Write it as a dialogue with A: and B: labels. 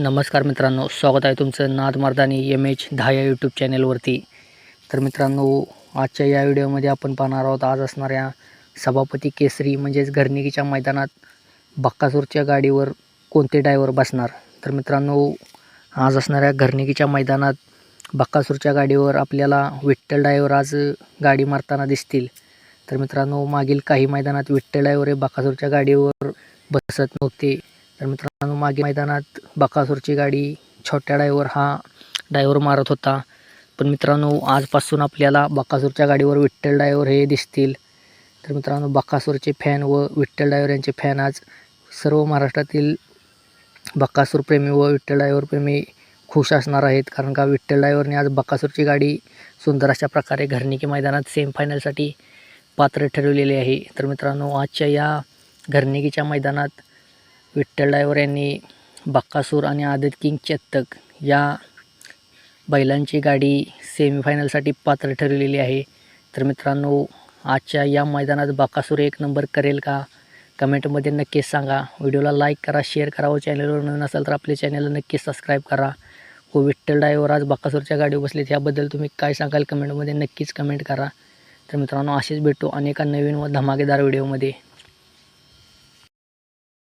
A: नमस्कार मित्रांनो स्वागत आहे तुमचं नाद मर्दानी एम एच दहा या यूट्यूब चॅनेलवरती तर मित्रांनो आजच्या या व्हिडिओमध्ये आपण पाहणार आहोत आज असणाऱ्या सभापती केसरी म्हणजेच घरनिकीच्या मैदानात बक्कासूरच्या गाडीवर कोणते ड्रायव्हर बसणार? तर मित्रांनो आज असणाऱ्या घरनिकीच्या मैदानात बक्कासूरच्या गाडीवर आपल्याला विठ्ठल ड्रायव्हर आज गाडी मारताना दिसतील. तर मित्रांनो मागील काही मैदानात विठ्ठल ड्रायव्हर हे बक्कासूरच्या गाडीवर बसत नव्हते. तर मित्रांनो मागे मैदानात बकासूरची गाडी छोट्या डायव्हर हा डायव्हर मारत होता. पण मित्रांनो आजपासून आपल्याला बकासूरच्या गाडीवर विठ्ठल डायव्हर हे दिसतील. तर मित्रांनो बकासूरचे फॅन व विठ्ठल डायव्हर यांचे फॅन आज सर्व महाराष्ट्रातील बकासूर प्रेमी व विठ्ठल डायव्हर प्रेमी खुश असणार आहेत. कारण का विठ्ठल डायव्हरने आज बकासूरची गाडी सुंदर अशा प्रकारे घरणिकी मैदानात सेमीफायनलसाठी पात्र ठरवलेली आहे. तर मित्रांनो आजच्या या घरणिकीच्या मैदानात विठ्ठल डायवर यांनी बक्कासूर आणि आदित किंग चेतक या बैलांची गाडी सेमीफायनलसाठी पात्र ठरलेली आहे. तर मित्रांनो आजच्या या मैदानात बक्कासूर एक नंबर करेल का? कमेंटमध्ये नक्कीच सांगा. व्हिडिओला लाईक करा शेअर करा व चॅनलवर नवीन असाल तर आपल्या चॅनलला नक्कीच सबस्क्राईब करा. व विठ्ठल डायवर आज बक्कासूरच्या गाडीवर बसलेत त्याबद्दल तुम्ही काय सांगाल? कमेंटमध्ये नक्कीच कमेंट करा. तर मित्रांनो असेच भेटू अनेका नवीन व धमाकेदार व्हिडिओमध्ये